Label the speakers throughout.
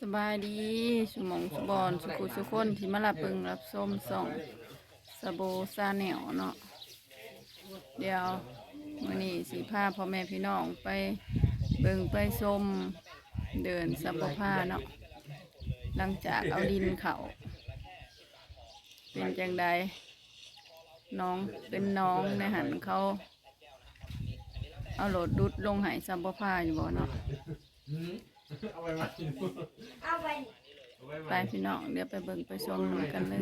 Speaker 1: สบายดีสมองสุบอนสุขุสุคนที่มารับเบิงรับส้มส่องสโบซาแนวเนาะเดี๋ยวมื่อนี้สีผ้าพ่อแม่พี่น้องไปเบิงไปส้มเดินสับผ้าเนาะหลังจากเอาดินเขาเป็นจังใดน้องเป็นน้องในหันเขาเอาโหลดดุดลงหายสับผ้าอยู่บ่เนาะ
Speaker 2: เอาไปมา
Speaker 3: เอาไป
Speaker 1: ไปพี่น้องเดี๋ยวไปเบิ่งไปชมกันเลย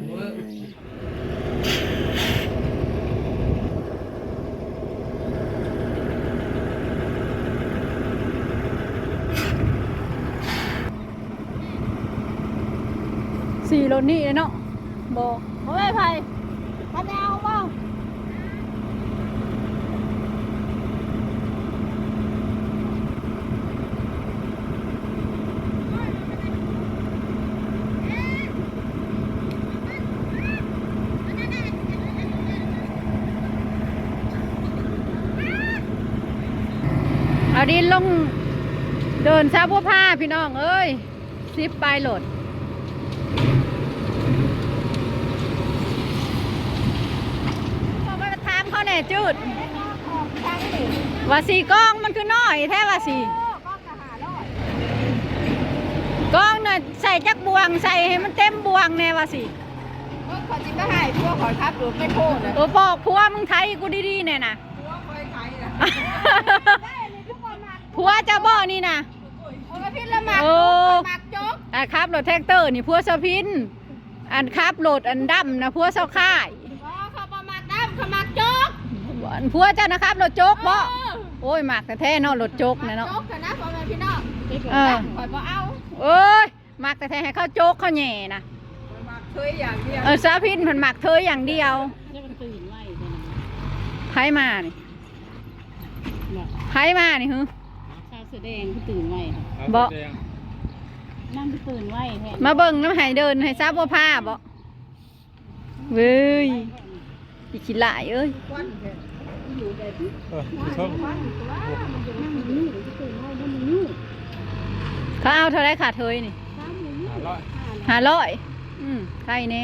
Speaker 1: สี่รถนี่เนาะบอกโอ้ยไผ่
Speaker 3: ถ้าไม่เอาบ้าง
Speaker 1: ดินลงเดินซาบัวผ้าพี่น้องเอ้ยซิปไปโหลดพอไปถามเขาแหน่จืด
Speaker 3: ทางนี้
Speaker 1: ว่าสีกล้องมันคือน้อยแท้ว่าสี
Speaker 3: ก็กระหาร้อย
Speaker 1: กล้องน่ะใส่จักบวงใส่ให้มันเต็มบวงแน่ว่าสี
Speaker 3: ก็ขอจิไม่ให้พวกขอครับหรือไม่โค่นเลย
Speaker 1: ตัวปอกพัวมึงไทยกูดีๆแน่น่ะ
Speaker 3: พวกคอยไทยนะ ได้เลยทุกคนมา
Speaker 1: พัวเจะบ่นี่น่ะ
Speaker 3: โอ้ยพี่ละหมาก
Speaker 1: โอ้
Speaker 3: หมากโจ๊ก
Speaker 1: อะครับรถแท็กเตอร์นี่พัวสะพินอันครับรถอันดำนะพัวเสาค่าย
Speaker 3: อ๋อเขาประมาทดำเขาหมากโจ๊ก
Speaker 1: อันพัวเจ้านะครับรถโจ๊กบ่โอ้ยหมากแต่แท้ๆเนาะรถโจ๊กเนี่ยเนาะ
Speaker 3: โจ๊กเถอะนะพ่อแม่พี่น้อง
Speaker 1: เออ
Speaker 3: คอยบ่เอา
Speaker 1: โอ้ยหมากแต่แท้ให้เข้าโจ๊กเข้าแหน่นะ
Speaker 3: หมากเคยอย่างเดียว
Speaker 1: เออสาพินมันหมักเธออย่างเดียว
Speaker 4: นี่มันตื่นไว้เลยนะ
Speaker 1: ไผมานี่
Speaker 4: เนี่ย
Speaker 1: ไผมานี่ฮึ
Speaker 4: ชาวเสือแดงที่ตื่นไว้ค่ะ
Speaker 1: บ่
Speaker 4: นั่งที่ตื่นไว้แทน
Speaker 1: มาเบิ่งน้ำให้เดินให้ทราบว่าผ้าบ่เว้ยอีขี้หลายเอ้ย
Speaker 3: ควันเถอะ
Speaker 4: อยู่แต่ที่
Speaker 2: เออชอบ
Speaker 3: ควันตัวมันอยู่
Speaker 4: นั่งอยู่นี่เดี๋ยวที่ตื่นไว้แล้วมันยุ่ง
Speaker 1: เขาเอาเท่าไรขาดเธยนี่
Speaker 4: ตามอยู่นี่
Speaker 2: อร่อย
Speaker 1: หาร้อยอืมใครเน่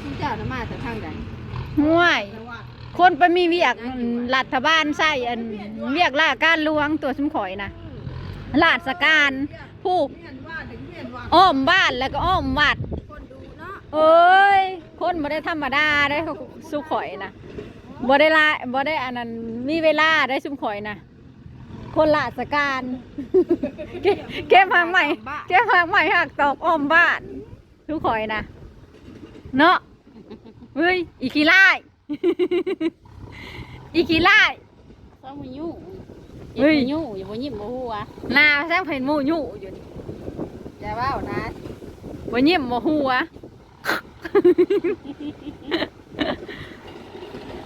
Speaker 3: คุณเจ้าน่ะมาแต่ทางใด
Speaker 1: ห่วย
Speaker 3: แต่ว่า
Speaker 1: คนไปมีเวียกรัฐบาลใส่อันเวียกราชการหลวงตัวสมข่อยนะราชการผู้อ้อมบ้านแล้วก็อ้อมวัด
Speaker 3: เอ้
Speaker 1: ย คนบ่ได้ธรรมดาได้สุข่อยนะบ่ได้ละบ่ได้อันนั้นมีเวลาได้สุมข่อยนะคนราชการเก็บหางใหม่เก็บหางใหม่หักตอกอ้อมบ้านสุข่อยนะเนาะเฮ้ยอีขี้ไล่ อีขี้ไล่
Speaker 4: ซ้อมมันยุ่ง
Speaker 1: เฮ้ย
Speaker 4: อย่ายุ่งอย่าบ่ยิ้มบ่หัว
Speaker 1: หน้าแซงเห็นหมูอยู่อยู่นี่
Speaker 3: อย่าว่าวนะ
Speaker 1: บ่ยิ้มบ่หัว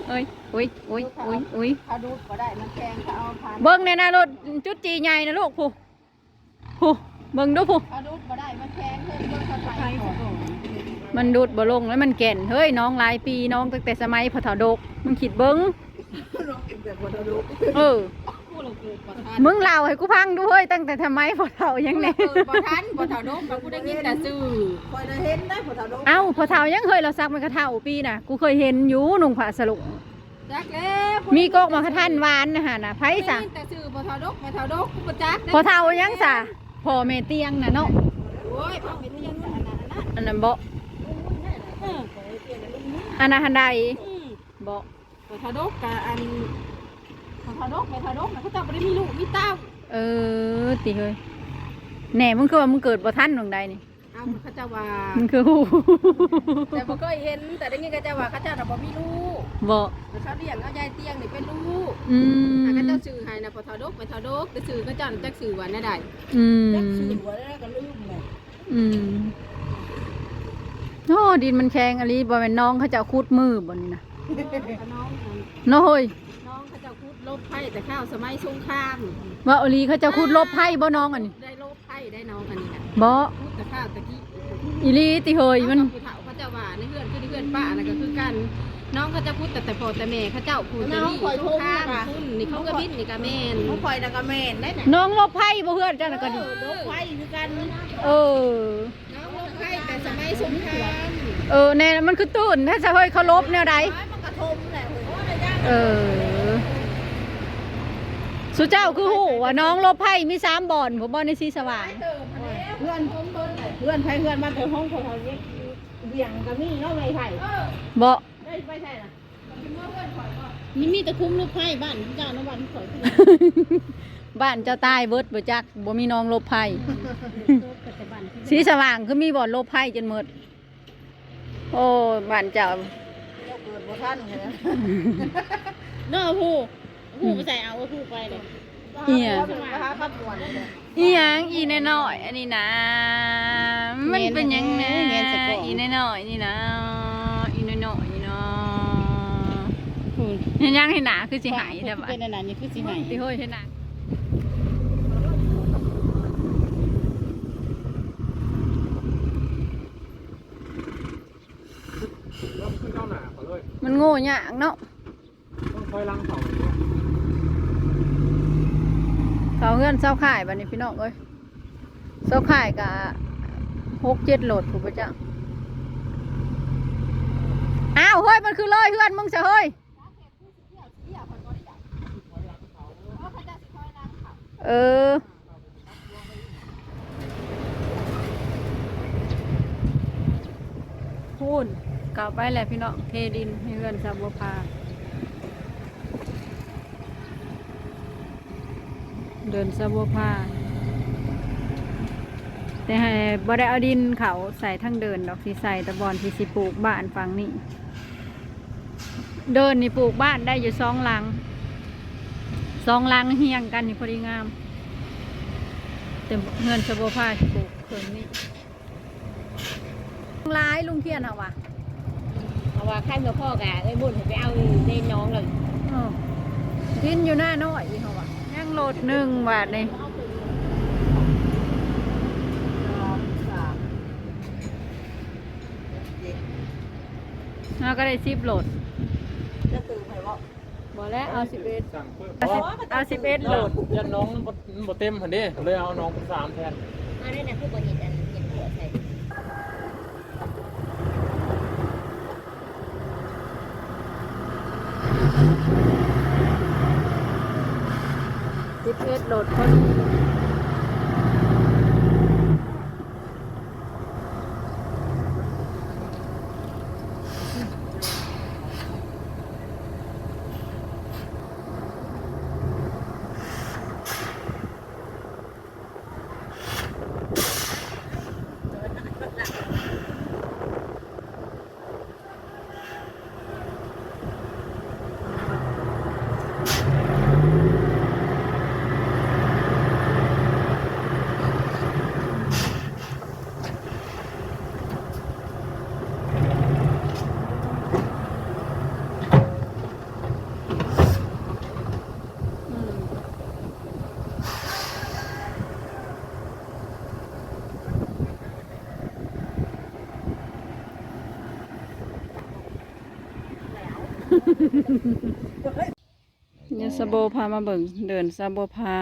Speaker 1: เอ้ยอุ้ยอุ้ยอุ้ยอุ้ย
Speaker 3: เขาดูก็ได้มันแพงเขาเอาพัน
Speaker 1: เบิ่งในหน้ารถจุดจีใหญ่นะลูกผู้ผู้เบิ่งดูผู้
Speaker 3: เขาดูก็ได้มันแพงเพิ่มเพิ่มเขาไทยก่อน
Speaker 1: มันดูดบ่ลงแล้วมันแก่น เฮ้ยน้องหลายปีน้องตั้งแต่สมัยพอเฒ่าดกมึงคิดเบิ่ง
Speaker 3: น้องกินแบบคนดู
Speaker 1: เออ
Speaker 3: ผู้เราเกิดบ่ทัน
Speaker 1: มึงเล่าให้กูฟังดูเฮ้ยตั้งแต่สมัยพอเฒ่ายังแน่
Speaker 3: เกิดบ่ทันบ่เท่าดกเรากูได้ยินแต่ซื่อคอยได้เห็นได้บ่เท่าดก
Speaker 1: เอ้าพอเฒ่ายังเคยเราซักมันกระเฒ่าปีน่ะกูเคยเห็นอยู่นุ่งผ้าสลุง
Speaker 3: จักแล้ว
Speaker 1: มีกกมากระทันหวานนะฮะน่ะไผซะ
Speaker 3: ได้ยินแต่ซื่อบ่เท่าดกบ่เท่าดกกูบ่จัก
Speaker 1: พอเฒ่ายังซะพ่อแม่เตียงน่ะเนาะ
Speaker 3: โอ้ยพ่อเป็นยังอันนั้นนะ
Speaker 1: อันนั้นบ่
Speaker 3: เออขอให้เปลี่ยนลูกนี้
Speaker 1: อันนั้นหันใด
Speaker 3: อืม
Speaker 1: บ่
Speaker 3: บ่เท่าดกกับอันบ่เท่าดกบ่เท่าดกนะเขาเจ้าบ่ได้มีลูกมีเต้า
Speaker 1: เออติเฮ้ยแหน่มึงคือว่ามึงเกิดบ่ทันตรงใดนี่
Speaker 3: เอ้าเขาเจ้าว่า
Speaker 1: มึงคือฮู้
Speaker 3: แต่บ่เคยเห็นแต่ได้ยินเขาเจ้าว่าเขาเจ้าน่ะบ่มีลูก
Speaker 1: บ่
Speaker 3: แต่เขาเลี้ยงเอายายเตียงนี่เป็นลูก
Speaker 1: อืม
Speaker 3: อะเขาเจ้าสื่อให้นะพอเท่าดกไปเท่าดกแต่สื่อเขาเจ้าน่ะจักสื่อว่าแน่ใด
Speaker 1: อืม
Speaker 3: จักสื่อว่าแล้วก็ลืมเลย
Speaker 1: อืม โอ้ดินมันแข็งอะลีบ่แม่นน้องเขาจะเอาคูดมือบ่นี่นะ
Speaker 3: น้องนั่น
Speaker 1: เนาะเฮ้ย
Speaker 3: น้องเขาเจ้าพูดลบไพ่แต่ข้าวสมัยสงคราม
Speaker 1: ว่าอลีเขาจะคูดลบไพ่บ่น้องอันนี้
Speaker 3: ได้ลบไพ่ได้น้องอันนี้นะ
Speaker 1: บ่
Speaker 3: พูดแต่ข้าวตะกี้
Speaker 1: อีหลีติเฮ้ยมัน
Speaker 3: ผู้เฒ่าเขาเจ้าว่าในเฮือนคือในเฮือนป้าน่ะก็คือกัน น้องเขาจะพูดแต่แต่พ่อแต่แม่เขาเจ้าพูดแต่นี่สงครามพุ่นนี่เขาก็บิดนี่ก็แม่น
Speaker 5: เขาคอยนักแม่นได้น่ะ
Speaker 6: น้องลบไพ่บ่เพื่อนจ้าน่ะก็ดี
Speaker 5: ดกไว้คือกัน
Speaker 6: เออ
Speaker 3: สมัยสงคราม
Speaker 6: เออแน่มันคือตื่นถ้าจะเฮ้ยเขาลบแนวใด
Speaker 5: มันกระทมแหละโอ้ยย่าง
Speaker 6: เออสุเจ้าคือหูว่าน้องลบไพ่มีสามบ่อนผมบ่ในสีสว่าง
Speaker 5: เพื่อนเพื่อนไผเพื่อนมาแต่ห้องเขาเขาเรียกเบี่ยงก็มีเนาะไม่ไผ
Speaker 6: บ่
Speaker 5: ได้ไปใช่น่ะ
Speaker 4: นี่มีแต่คุ้มลูกไผ่บ้านเจ้าน้ำวันข่อยขึ้น
Speaker 6: บ้านเจ้าตายเบิดบ่จักบ่มีน้องลบไพ่
Speaker 4: แต่บ้านที่
Speaker 6: สีสว่างคือมีบ่อนลบไพ่จนหมด โอ้บ้านเจ้า
Speaker 5: เราเกิดบ่ทันเลยนะ
Speaker 4: เนาะผู้ผู้ไปใส่เอาผู้ไปเลย
Speaker 6: เอีย
Speaker 5: เป็นมหาขับวนเลย
Speaker 6: อีหยังอีน้อยๆอันนี้นะมันเป็นหยังนะอีน้อยๆนี่นะอีน้อยๆนี่เนาะ
Speaker 4: ผู้
Speaker 6: เห็นยังให้หนาคือสิหายใช่ปะ
Speaker 4: เป็นอันนั้นนี่คือสิหาย
Speaker 6: สิโห้ยให้หนา
Speaker 2: ต้องขึ้นเข้าหนาเขาเลย
Speaker 6: มันโง่ยากเนาะ
Speaker 2: ต้องคอยล้างเขา
Speaker 6: เขาเฮือนเศร้าข่ายบัดนี้พี่น้องเอ้ยเศร้าข่ายกะหกเจ็ดโหลดถูกปะจ๊ะอ้าวเฮ้ยมันคือเลยเฮือนมึงจะเฮ้ย เออ พูนกลับไปแหละพี่น้องเทดินให้เพื่อนซาบัวพา เดินซาบัวพาแต่ให้บ่ได้เอาดินเขาใส่ทั้งเดินดอกที่ใส่ตะบอนที่สิปลูกบ้านฝั่งนี้เดินนี่ปลูกบ้านได้อยู่สองหลัง สองหลังเฮียงกันนี่พอดีงามแต่เงินซาบัวพาสิปลูกเพิ่งนี้ร้ายลุงเทียนเอาวะ
Speaker 4: เพราะว่าขั้นกับพ่อกะไอ้บุญไปเอาในน้องเลย
Speaker 6: อ้าวดินอยู่หน้าน้อยอีกเขาวะยังโหลดหนึ่งบาทเลยเราก็ได้สิบโหลด
Speaker 5: จะตื่นไผบ่
Speaker 6: บอกแล้วเอาสิบเอ็ด
Speaker 2: สั่งเพิ่ม
Speaker 6: เอาสิบเอ็ดโหลด
Speaker 2: ยันน้องมันบ่เต็มหันดิเลยเอาน้องเป็นสามแทน
Speaker 4: อันนี้นะคือบ่เห็นอันเห็นหัวใส่
Speaker 6: สิบเอ็ดโหลดพอ เนี่ยสะโบพามาเบิ่งเดินสะโบพา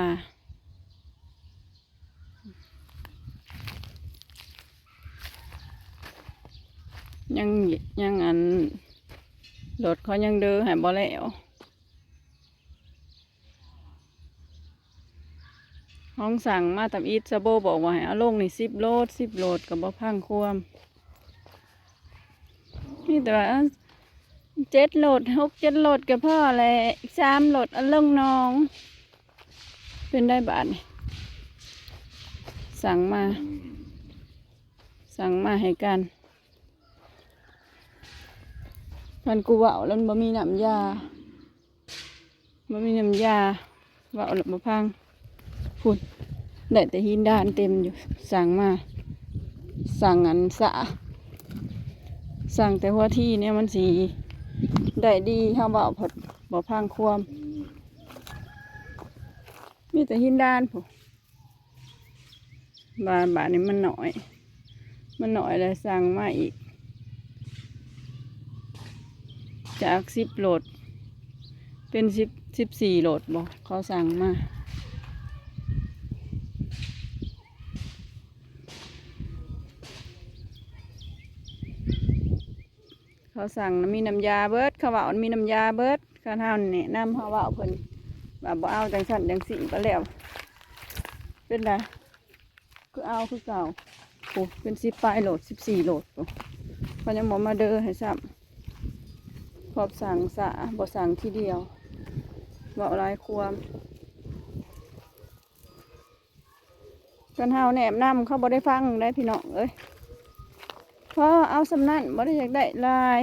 Speaker 6: ยังยังอันรถเขายังเดินหายบ่แล้วห้องสั่งมาตามอีทสะโบบอกว่าให้เอาลงนี่สิบโลดสิบโลดกับบ่พังควมนี่แต่ว่า เจ็ดโหลดหกเจ็ดโหลดกับพ่อแหละอีกสามโหลดเอาลงน้อง เป็นได้บาทนี่สั่งมา สั่งมาให้กันมันกูว่าแล้วมันบ่มีน้ำยาบ่มีน้ำยาว่าแล้วบ่พังพุ่นได้แต่หินด้านเต็มอยู่สั่งมา สั่งอันสะสั่งแต่หัวที่เนี่ยมันสี ได้ดีเฮาเบาพอดบ่พังความ มีแต่หินด้านผู้บานบานนี้มันหน่อย มันหน่อยเลยสั่งมาอีก จากสิบโหลด เป็นสิบสิบสี่โหลดบอกเขาสั่งมา เขาสั่งมีน้ำยาเบิดเขาว่าะมีน้ำยาเบิดข้าเท้าแนะนำเขาว่าเพิ่นว่าบ่เอาจังสั่นจังสีก็แล้ว เป็นไรก็เอาคือเก่าโอ้เป็นสิบปลายโหลดสิบสี่โหลดเพนยังบอกมาเด้อให้ซ้ำขอบสั่งสะบ่สั่งทีเดียวบอกลายความกันเฮาแหนมน้ำเขาบ่ได้ฟังได้พี่น้องเอ้ย พอเอาสำนั่นบ่ได้อยากได้ลาย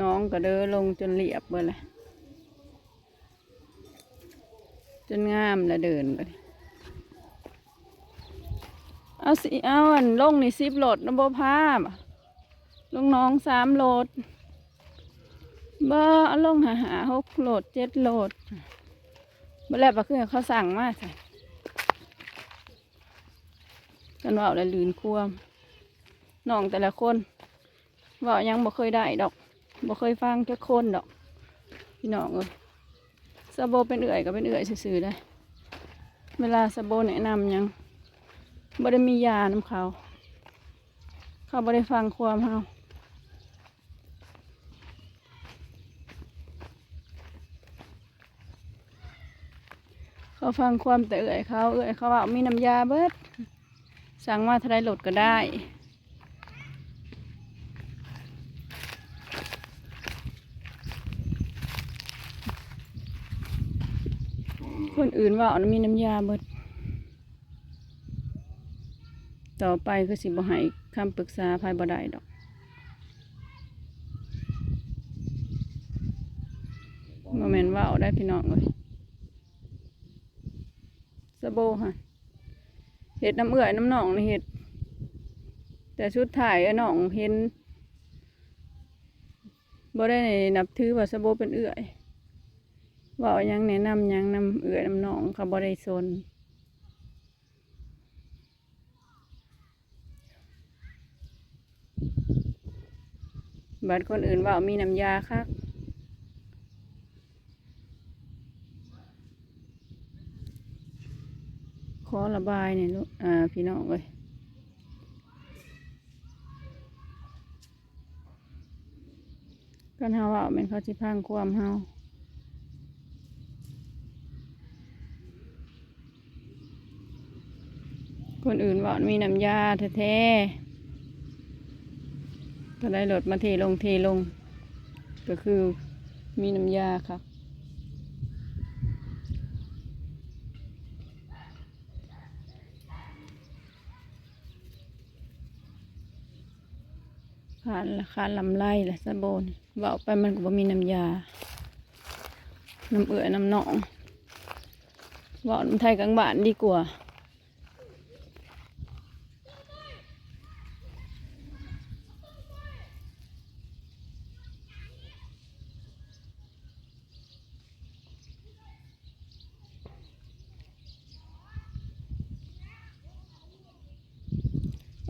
Speaker 6: น้องก็เดินลงจนเรียบเบิดเลยจนงามแล้วเดินไปเอาสิเอาอันลงนี่สิบโหลดน้ำบ่พาบ่ลงน้องสามโหลดบ่เอาลงหาหาหกโหลดเจ็ดโหลดบ่แล้วบ่คือเขาสั่งมาจ้ะ กันว่าแล้วลืนความน้องแต่ละคนว่ายังบ่เคยได้ดอกบ่เคยฟังจักคนดอก พี่น้องเอ้ยสะโบเป็นเอื่อยก็เป็นเอื่อยซื่อๆได้ เวลาสะโบแนะนำยังบ่ได้มียาน้ำเขา เขาบ่ได้ฟังความเฮาเขาฟังความแต่เอื่อยเขาเอื่อยเขาว่ามีน้ำยาเบิด สั่งมาเท่าไรโหลดก็ได้ คนอื่นว่าเอามีน้ำยาเบิด ต่อไปก็สิบ่ให้คำปรึกษาภายบ่ได้ดอกโมเมนว่าเอาได้พี่น้องเลยสะโบค่ะ เห็ดน้ำเอื่อยน้ำหนองเห็ด แต่ชุดถ่ายไอ้หนองเห็นบ่ได้นับถือว่าสะโบเป็นเอื่อยว่ายังแนะนำยังนำเอื่อยน้ำหนองเขาบ่ได้สนบัดคนอื่นว่ามีน้ำยาคัก ขอระบายเนี่ยลูกอ่าพี่น้องเลยกันเฮาว่าแมันเขาสิพังความเฮาคนอื่นว่ามีน้ำยาแท้ๆก็ได้รถมาเทลงเทลง ก็คือมีน้ำยาครับานราคาลำไล่ละสะโบนเบาไปมันก็บ่มีน้ำยา น้ำเอื่อยน้ำหนองเบาน้ำไทยกลางบ้านดีกว่า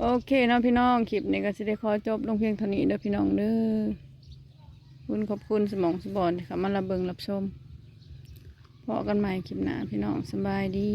Speaker 6: โอเคเนาะพี่น้องคลิปนี้ก็จะได้ขอจบลงเพียงเท่านี้เด้อพี่น้องเด้อคุณขอบคุณสมองสบอนที่เข้ามารับเบิงรับชมพอกันใหม่คลิปหน้าพี่น้องสบายดี